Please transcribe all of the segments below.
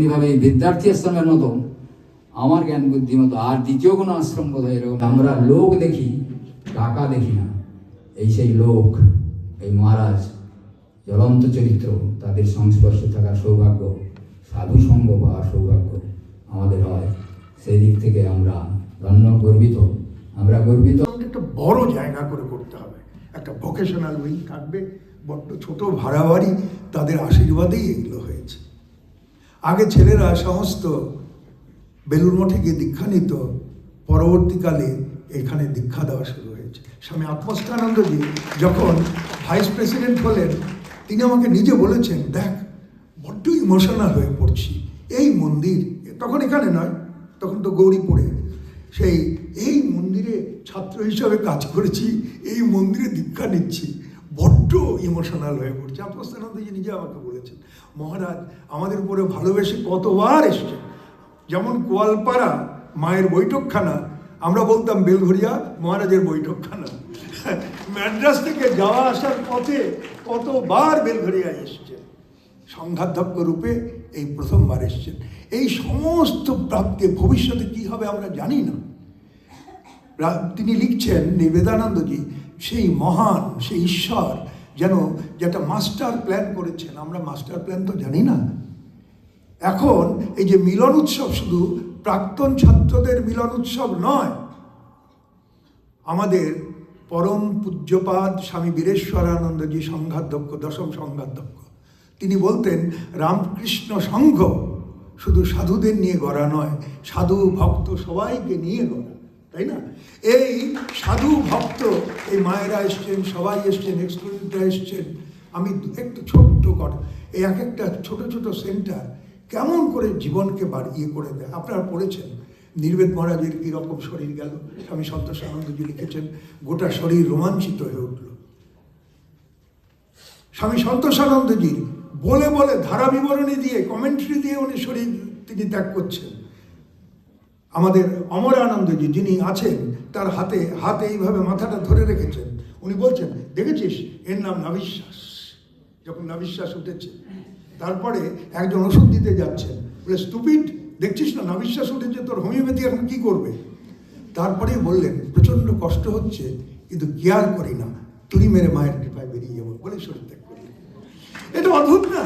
এমনিভাবে বিদ্যার্থী আশ্রমের মতো আমার জ্ঞান বুদ্ধি মতো আর দ্বিতীয় কোনো আশ্রম বোধহয় এরকম? আমরা লোক দেখি, টাকা দেখি না। এই সেই লোক, এই মহারাজ, জ্বলন্ত চরিত্র, তাদের সংস্পর্শে থাকার সৌভাগ্য, সাধু সঙ্গ পাওয়ার সৌভাগ্য আমাদের হয়। সেই দিক থেকে আমরা ধন্য, গর্বিত। আমরা গর্বিত। একটা বড় জায়গা করে করতে হবে। একটা ভোকেশনাল উইং থাকবে, বড্ড ছোট ভাড়া বাড়ি তাদের আশীর্বাদেই এগুলো হয়েছে। আগে ছেলেরা সমস্ত বেলুর মঠে গিয়ে দীক্ষা নিত, পরবর্তীকালে এখানে দীক্ষা দেওয়া শুরু হয়েছে। স্বামী আত্মস্থানন্দজি যখন ভাইস প্রেসিডেন্ট হলেন, তিনি আমাকে নিজে বলেছেন, দেখ বড্ড ইমোশনাল হয়ে পড়ছি। এই মন্দির তখন এখানে নয়, তখন তো গৌরীপুরে। সেই, এই মন্দিরে ছাত্র হিসাবে কাজ করেছি, এই মন্দিরে দীক্ষা নিচ্ছি। বড্ড ইমোশনাল হয়ে পড়ছে। আত্মস্থানন্দজি নিজে আমাকে মহারাজ, আমাদের উপরে ভালোবেসে কতবার এসছেন যেমন গোয়ালপাড়া মায়ের বৈঠকখানা, আমরা বলতাম বেলঘরিয়া মহারাজের বৈঠকখানা। ম্যাড্রাস থেকে যাওয়া আসার পথে কতবার বেলঘরিয়া এসছে। সংঘাধ্যক্ষ রূপে এই প্রথমবার এসছেন। এই সমস্ত প্রাপ্তি ভবিষ্যতে কি হবে আমরা জানি না। তিনি লিখছেন নিবেদানন্দজি, সেই মহান, সেই ঈশ্বর যেন যেটা মাস্টার প্ল্যান করেছেন, আমরা মাস্টার প্ল্যান তো জানি না। এখন এই যে মিলন উৎসব শুধু প্রাক্তন ছাত্রদের মিলন উৎসব নয়, আমাদের পরম পূজ্যপাদ স্বামী বীরেশ্বরানন্দজি সংঘাধ্যক্ষ দশম সংঘাধ্যক্ষ তিনি বলতেন, রামকৃষ্ণ সংঘ শুধু সাধুদের নিয়ে গড়া নয়, সাধু ভক্ত সবাইকে নিয়ে গড়া। তাই না? এই সাধু ভক্ত, এই মায়েরা এসছেন, সবাই এসছেন এক্সক্লুসিভরা এসছেন। আমি একটু ছোট্ট কর এই এক একটা ছোট ছোট সেন্টার কেমন করে জীবনকে বাড়িয়ে করে দেয়? আপনারা পড়েছেন, নির্বেদ মহারাজের কীরকম শরীর গেল? স্বামী সন্তোষ আনন্দজি লিখেছেন, গোটা শরীর রোমাঞ্চিত হয়ে উঠল। স্বামী সন্তোষ সন্তোষানন্দজির বলে বলে ধারা বিবরণী দিয়ে কমেন্ট্রি দিয়ে উনি শরীর তিনি ত্যাগ করছেন। আমাদের অমর আনন্দজি যিনি আছেন, তার হাতে হাতে এইভাবে মাথাটা ধরে রেখেছেন। উনি বলছেন, দেখেছিস? এর নাম নাবিশ্বাস যখন নাবিশ্বাস উঠেছে, তারপরে একজন ওষুধ দিতে যাচ্ছেন। বলে, স্টুপিড? দেখছিস না নাবিশ্বাস উঠেছে তোর হোমিওপ্যাথি এখন কি করবে? তারপরে বললেন, প্রচণ্ড কষ্ট হচ্ছে, কিন্তু কেয়ার করি না। তুড়ি মেরে মায়ের কৃপায় বেরিয়ে যাব। বলে শরীর ত্যাগ করলেন। এটা অদ্ভুত না?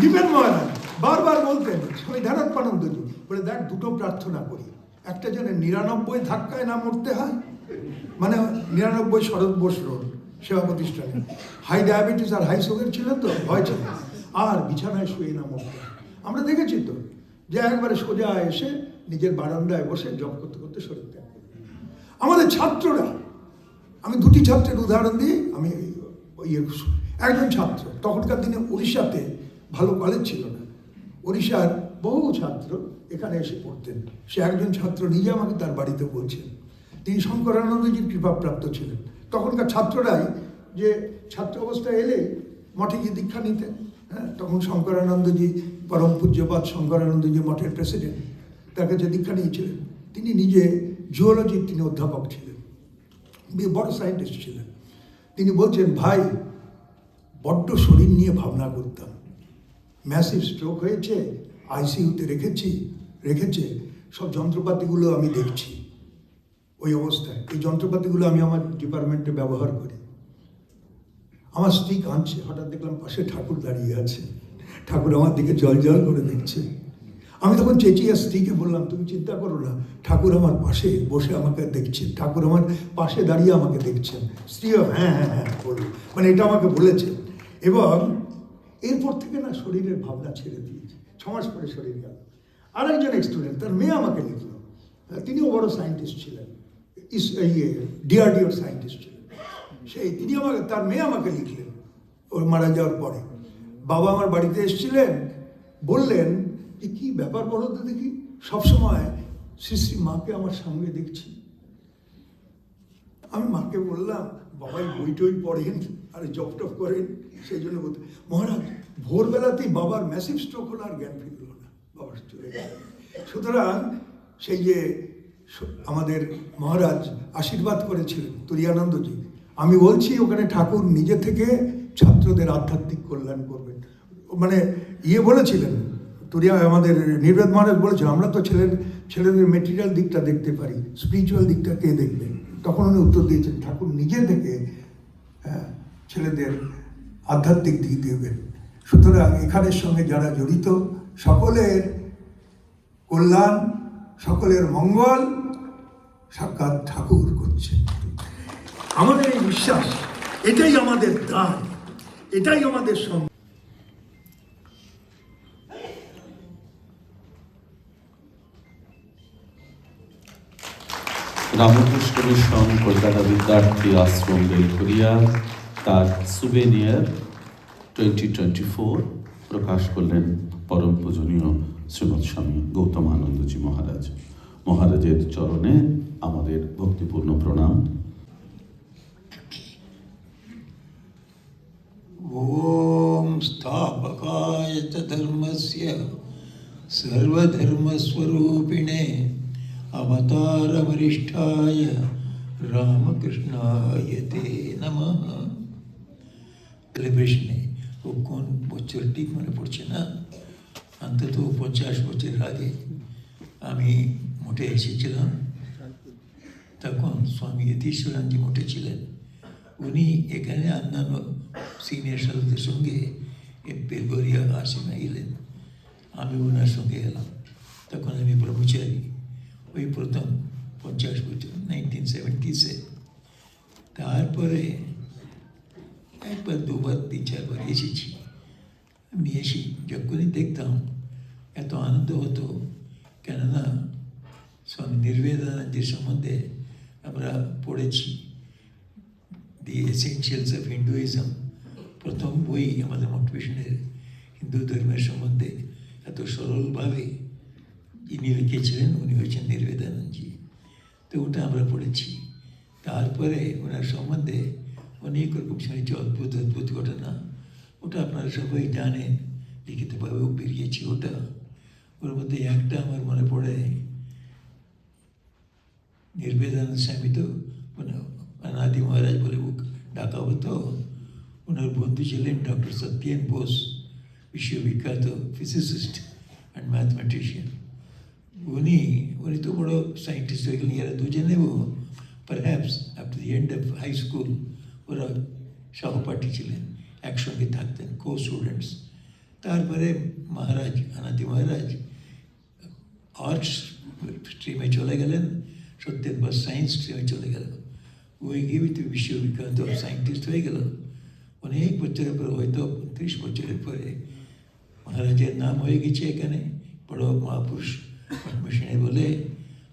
দীপেন মহারাজ বারবার বলতেন, স্বামী ধ্যানাত্মানন্দজি, বলে দেখ দুটো প্রার্থনা করি। একটা যেন নিরানব্বই ধাক্কায় না মরতে হয়? মানে নিরানব্বই শরৎ বোস রোড সেবা প্রতিষ্ঠানে। হাই ডায়াবেটিস আর হাই সুগার ছিল তো, ভয় ছিল। আর বিছানায় শুয়ে না মরতে। আমরা দেখেছি তো, যে একবারে সোজা এসে নিজের বারান্দায় বসে জব করতে করতে শরীর ত্যাগ আমাদের ছাত্ররা, আমি দুটি ছাত্রের উদাহরণ দিই, আমি ইয়ে একজন ছাত্র, তখনকার দিনে উড়িষ্যাতে ভালো কলেজ ছিল না। উড়িষ্যার বহু ছাত্র এখানে এসে পড়তেন। সে একজন ছাত্র নিজে আমাকে তার বাড়িতে বলছেন। তিনি শঙ্করানন্দজির কৃপাপ্রাপ্ত ছিলেন। তখনকার ছাত্ররাই যে ছাত্র অবস্থায় এলে মঠে গিয়ে দীক্ষা নিতেন। হ্যাঁ তখন শঙ্করানন্দজি পরম পূজ্যপাত শঙ্করানন্দজি মঠের প্রেসিডেন্ট তার কাছে দীক্ষা নিয়েছিলেন, তিনি নিজে জুওলজির তিনি অধ্যাপক ছিলেন। বড় সায়েন্টিস্ট ছিলেন। তিনি বলছেন, ভাই, বড্ড শরীর নিয়ে ভাবনা করতাম। ম্যাসিভ স্ট্রোক হয়েছে আইসিইউতে রেখেছি, রেখেছে, সব যন্ত্রপাতিগুলো আমি দেখছি ওই অবস্থায়। এই যন্ত্রপাতিগুলো আমি আমার ডিপার্টমেন্টে ব্যবহার করি। আমার স্ত্রী কাঁদছে, হঠাৎ দেখলাম পাশে ঠাকুর দাঁড়িয়ে আছে। ঠাকুর আমার দিকে জল জল করে দেখছে। আমি তখন চেঁচিয়ে স্ত্রীকে বললাম, তুমি চিন্তা করো না, ঠাকুর আমার পাশে বসে আমাকে দেখছে ঠাকুর আমার পাশে দাঁড়িয়ে আমাকে দেখছেন। স্ত্রীও হ্যাঁ হ্যাঁ হ্যাঁ বলল মানে এটা আমাকে বলেছে। এবং এরপর থেকে না শরীরের ভাবনা ছেড়ে দিয়েছে। ছ মাস পরে শরীর গেল আরেকজন স্টুডেন্ট তার মেয়ে আমাকে লিখলো। তিনিও বড় সায়েন্টিস্ট ছিলেন। ইস ইয়ে ডিআরডিওর সায়েন্টিস্ট ছিলেন। সেই তিনি আমাকে, তার মেয়ে আমাকে লিখলেন ওর মারা যাওয়ার পরে। বাবা আমার বাড়িতে এসেছিলেন, বললেন যে, কি ব্যাপার বলো তো দেখি? সবসময় শ্রী শ্রী মাকে আমার সঙ্গে দেখছি। আমি মাকে বললাম, বাবাই বই টই পড়েন, আর জব টপ করেন, সেই জন্য বলতে, মহারাজ ভোরবেলাতেই বাবার ম্যাসিভ স্ট্রোক হলো আর জ্ঞান ফিরল না। বাবার চলে সুতরাং সেই যে আমাদের মহারাজ আশীর্বাদ করেছিলেন তুরিয়ানন্দজি আমি বলছি ওখানে ঠাকুর নিজে থেকে ছাত্রদের আধ্যাত্মিক কল্যাণ করবেন। মানে ইয়ে বলেছিলেন তুরিয়া আমাদের নির্বেদ মহারাজ বলেছেন আমরা তো ছেলের ছেলেদের মেটেরিয়াল দিকটা দেখতে পারি স্পিরিচুয়াল দিকটা কে দেখবে? তখন উনি উত্তর দিয়েছেন ঠাকুর নিজে থেকে হ্যাঁ, ছেলেদের আধ্যাত্মিক দিক দেবেন। সুতরাং এখানের সঙ্গে যারা জড়িত, সকলের কল্যাণ, সকলের মঙ্গল, সাক্ষাৎ ঠাকুর করছে। আমাদের এই বিশ্বাস, এটাই আমাদের দান এটাই আমাদের সম রামকৃষ্ণ মিশন কলকাতা বিদ্যার্থী আশ্রম বেলঘরিয়া তার সুবেনিয়ার টোয়েন্টি টোয়েন্টি ফোর প্রকাশ করলেন পরম পূজনীয় শ্রীমৎ স্বামী গৌতম আনন্দজি মহারাজ মহারাজের চরণে আমাদের ভক্তিপূর্ণ প্রণাম ॐ स्थापकाय च धर्मस्य सर्वधर्मस्वरूपिणे अवतारवरिष्ठाय রামকৃষ্ণায় তে নমঃ সেলিব্রেশনে ও কোন বছর ঠিক মনে পড়ছে না। অন্তত পঞ্চাশ বছর আগে আমি মোটে এসেছিলাম। তখন স্বামী যতীশ্বরানজি মোটে ছিলেন। উনি এখানে অন্যান্য সিনিয়র সাধুদের সঙ্গে বেলগরিয়া আশ্রমে এলেন। আমি ওনার সঙ্গে এলাম। তখন আমি ব্রহ্মচারী। ওই প্রথম পঞ্চাশ বছর নাইনটিন সেভেন্টিসে তারপরে একবার দুবার, তিন চারবার এসেছি। আমি এসে যখনই দেখতাম, এত আনন্দ হতো। কেননা, স্বামী নির্বেদানন্দের সম্বন্ধে আমরা পড়েছি। দি এসেনশিয়ালস অফ হিন্দুইজম প্রথম বই আমাদের মোটিভেশনের হিন্দু ধর্মের সম্বন্ধে। এত সরলভাবে যিনি লিখেছিলেন, উনি হচ্ছেন নির্বেদানন্দজি। তো ওটা আমরা পড়েছি। তারপরে ওনার সম্বন্ধে অনেক রকম শুনেছি অদ্ভুত অদ্ভুত ঘটনা। ওটা আপনারা সবাই জানেন লিখিতভাবেও বেরিয়েছি ওটা। ওর মধ্যে একটা আমার মনে পড়ে, নির্বেদানন্দ স্বামী তো মানে অনাদি মহারাজ বলে ডাকা হতো। ওনার বন্ধু ছিলেন ডক্টর সত্যেন বোস, বিশ্ববিখ্যাত ফিজিসিস্ট অ্যান্ড ম্যাথমেটিশিয়ান উনি উনি তো বড় সায়েন্টিস্ট হয়ে গেলেন, এরা দুজনেও perhaps after the end of high school ওরা সহপাঠী ছিলেন, একসঙ্গে থাকতেন কো স্টুডেন্টস তারপরে মহারাজ অনাদি মহারাজ আর্টস স্ট্রিমে চলে গেলেন সত্যেন বা সায়েন্স স্ট্রিমে চলে গেল ওই গিয়ে তো বিশ্ববিখ্যাত সায়েন্টিস্ট হয়ে গেল অনেক বছরের পর, হয়তো ত্রিশ বছরের পরে মহারাজের নাম হয়ে গেছে এখানে, বড় মহাপুরুষ মিশনে বলে।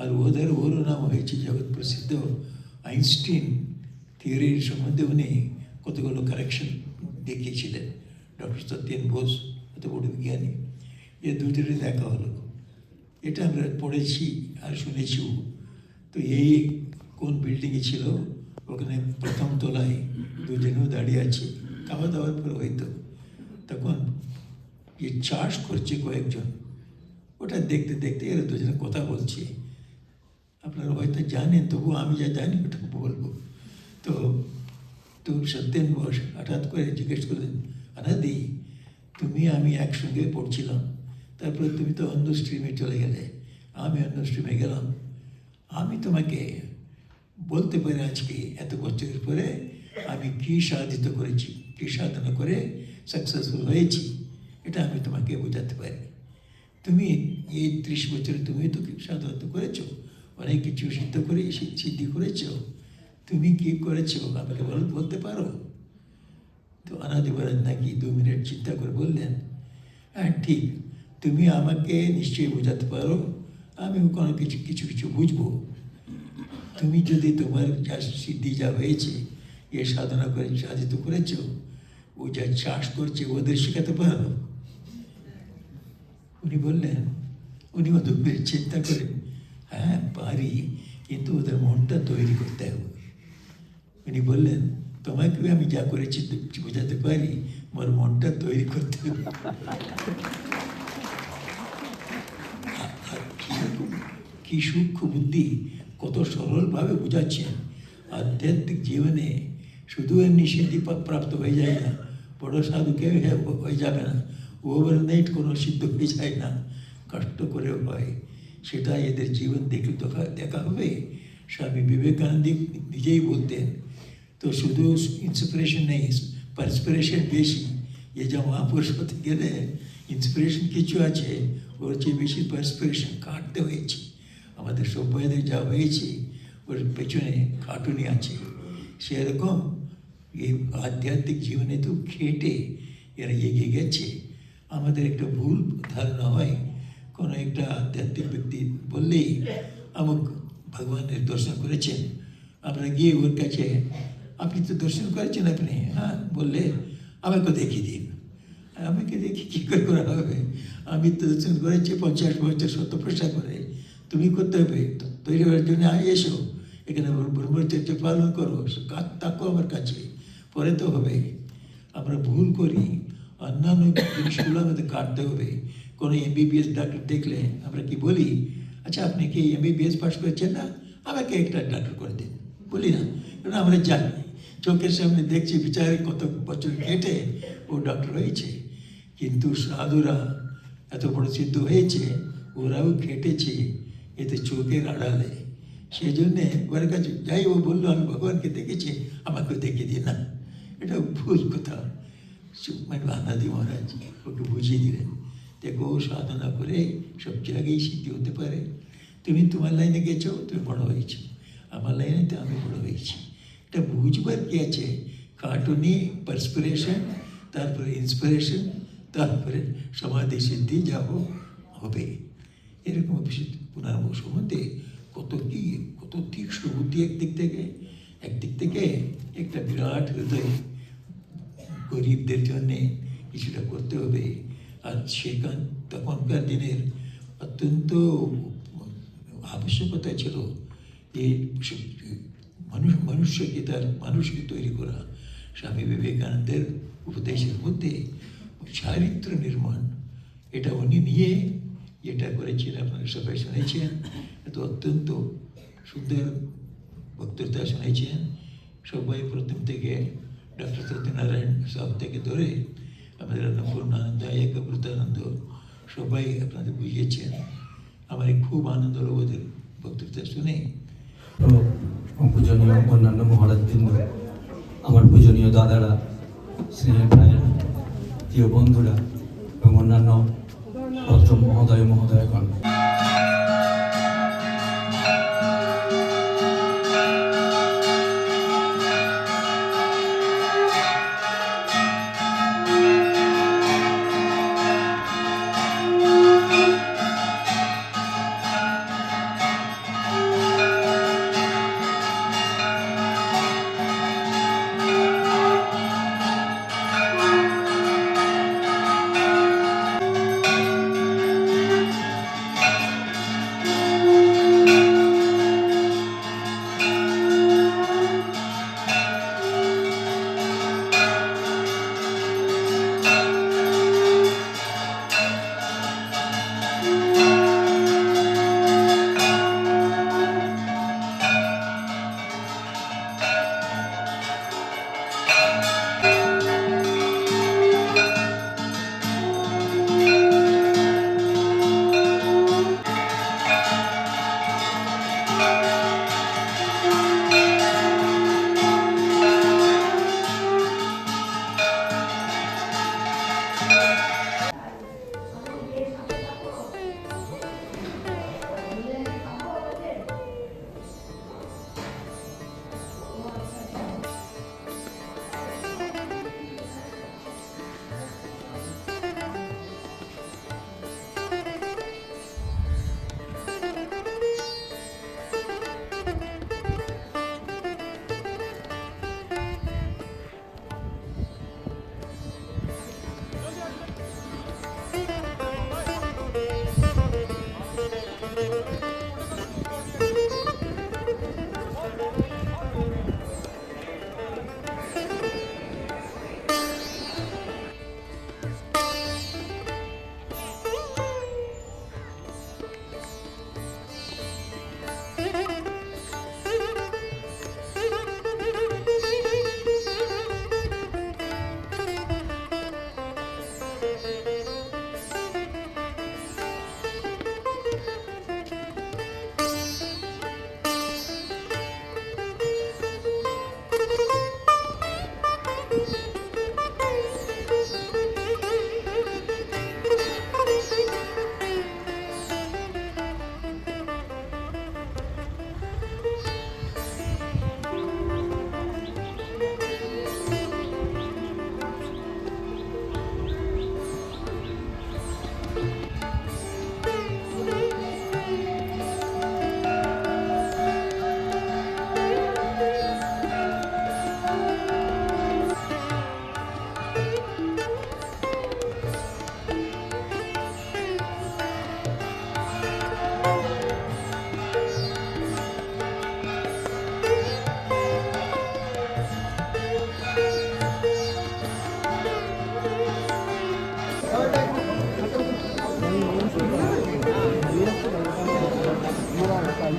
আর ওদের ওরও নাম হয়েছে জগৎ প্রসিদ্ধ আইনস্টিন। থিওরির সম্বন্ধে উনি কতগুলো কারেকশন দেখিয়েছিলেন। ডক্টর সত্যেন বোস এত বড় বিজ্ঞানী। এ দুজনের দেখা হলো। এটা আমরা পড়েছি আর শুনেছিও। তো এই কোন বিল্ডিংয়ে ছিল, ওখানে প্রথম তলায় দুজনেও দাঁড়িয়ে আছে। খাওয়া দাওয়ার পর হয়তো। তখন যে চাষ করছে কয়েকজন, ওটা দেখতে দেখতে এরা দুজনে কথা বলছে। আপনারা হয়তো জানেন তবু আমি যা জানি ওটা বলব। তো তো সত্যেন বোস হঠাৎ করে জিজ্ঞেস করলেন, আনাদি, তুমি আমি একসঙ্গে পড়ছিলাম। তারপরে তুমি তো অন্য স্ট্রিমে চলে গেলে, আমি অন্য স্ট্রিমে গেলাম। আমি তোমাকে বলতে পারি আজকে এত বছরের পরে আমি কী সাধিত করেছি, কী সাধনা করে সাকসেসফুল হয়েছি, এটা আমি তোমাকে বোঝাতে পারি। তুমি এই ত্রিশ বছরে তুমি তো সাধনা করেছ? অনেক কিছু সিদ্ধ করে সিদ্ধি করেছ। তুমি কি করেছ আমাকে বল, বলতে পারো? তো অনাদি মহারাজ নাকি দু মিনিট চিন্তা করে বললেন হ্যাঁ ঠিক, তুমি আমাকে নিশ্চয়ই বোঝাতে পারো, আমি কোনো কিছু কিছু কিছু বুঝব। তুমি যদি তোমার যা সিদ্ধি যা হয়েছে, এ সাধনা করে, সাধিত করেছ, ও যা চাষ করছে, ওদের শেখাতে পারো? উনি বললেন, উনি মিনিট চিন্তা করেন হ্যাঁ পারি, কিন্তু ওদের মনটা তৈরি করতে হবে। উনি বললেন তোমাকেও আমি যা করেছি বোঝাতে পারি আমার মনটা তৈরি করতে কী সূক্ষ্ম বুদ্ধি কত সরলভাবে বোঝাচ্ছেন আধ্যাত্মিক জীবনে শুধু এমনি সিদ্ধি পা- প্রাপ্ত হয়ে যায় না বড় সাধু কেউ হয়ে যাবে না ওভারনাইট কোনো সিদ্ধ হয়ে যায় না কষ্ট করেও হয় সেটা এদের জীবন দেখলে দেখা দেখা হবে স্বামী বিবেকানন্দ নিজেই বলতেন তো শুধু ইন্সপিরেশন নেই পার্সপিরেশন বেশি এ যা মহাপুরুষ হতে গেলে ইন্সপিরেশন কিছু আছে ওর চেয়ে বেশি পার্সপিরেশন কাটতে হয়েছে আমাদের সভ্যদের যা হয়েছে ওর পেছনে খাটুনি আছে সেরকম এই আধ্যাত্মিক জীবনে তো খেটে এরা এগিয়ে গেছে আমাদের একটা ভুল ধারণা হয় কোনো একটা আধ্যাত্মিক ব্যক্তি বললেই আমুক ভগবানের দর্শন করেছেন আমরা গিয়ে ওর কাছে আপনি তো দর্শন করেছেন, আপনি হ্যাঁ বললে আমাকে দেখিয়ে দিন। আমাকে দেখি কী করে করা হবে? আমি তো দর্শন করেছি পঞ্চাশ বছর শত পয়সা করে। তুমি করতে হবে। তৈরি হওয়ার জন্য এসো। এখানে ব্রহ্মচর্য পালন করো কাজ তাকো আমার কাছে। পরে তো হবে। আমরা ভুল করি। অন্যান্য জিনিসগুলো আমাদের কাটতে হবে। কোনো এমবিবিএস ডাক্তার দেখলে আমরা কি বলি আচ্ছা আপনি কি এমবিবিএস পাস করেছেন না? আমাকে একটা ডাক্তার করে দিন। বলি না। আমরা জানি। চোখের সামনে দেখছি বিচারে কত বছর কেটে ও ডক্টর হয়েছে। কিন্তু সাধুরা এত বড় সিদ্ধ হয়েছে, ওরাও খেটেছে এতে চোখের আড়ালে। সেই জন্যে ওর কাছে যাই ও বলল, আমি ভগবানকে দেখেছি আমাকে দেখে দিন না। এটা ভুল কথা। মানে আনাদি মহারাজ ওকে বুঝিয়ে দিলেন। দেখো, সাধনা করে সব জায়গায় সিদ্ধি হতে পারে। তুমি তোমার লাইনে গেছো, তুমি বড় হয়েছো। আমার লাইনে তো আমি বড় হয়েছি। এটা বুঝবার কি আছে। কার্টুনি পার্সপিরেশন তারপরে ইন্সপিরেশন তারপরে সমাধি সিদ্ধি যা হোক, হবে। এরকম পুনর্ব সম্বন্ধে কত কি, কত তীক্ষ্ণ বুদ্ধি একদিক থেকে একদিক থেকে একটা বিরাট হৃদয়। গরিবদের জন্যে কিছুটা করতে হবে। আর সেখান, তখনকার দিনের অত্যন্ত আবশ্যকতা ছিল যে মানুষ মানুষকে তার মানুষকে তৈরি করা। স্বামী বিবেকানন্দের উপদেশের মধ্যে চারিত্র নির্মাণ, এটা উনি নিয়ে যেটা করেছিলেন আপনারা সবাই শুনেছেন। এত অত্যন্ত সুন্দর বক্তৃতা শুনেছেন। সবাই প্রথম থেকে ডক্টর সত্যনারায়ণ সব থেকে ধরে আমাদের অন্নপূর্ণানন্দ একব্রতানন্দ সবাই আপনাদের বুঝিয়েছেন। আমার খুব আনন্দ হলো ওদের বক্তৃতা শুনে। পূজনীয় অন্যান্য মহারাজবৃন্দ, আমার পূজনীয় দাদারা, স্নেহের ভাইয়েরা, প্রিয় বন্ধুরা এবং অন্যান্য ভদ্র মহোদয় মহোদয়গণ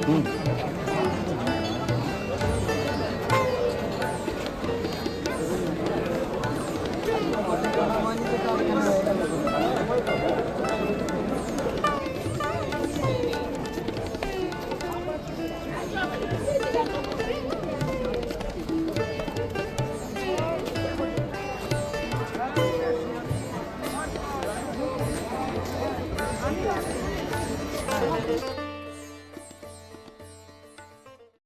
嗯。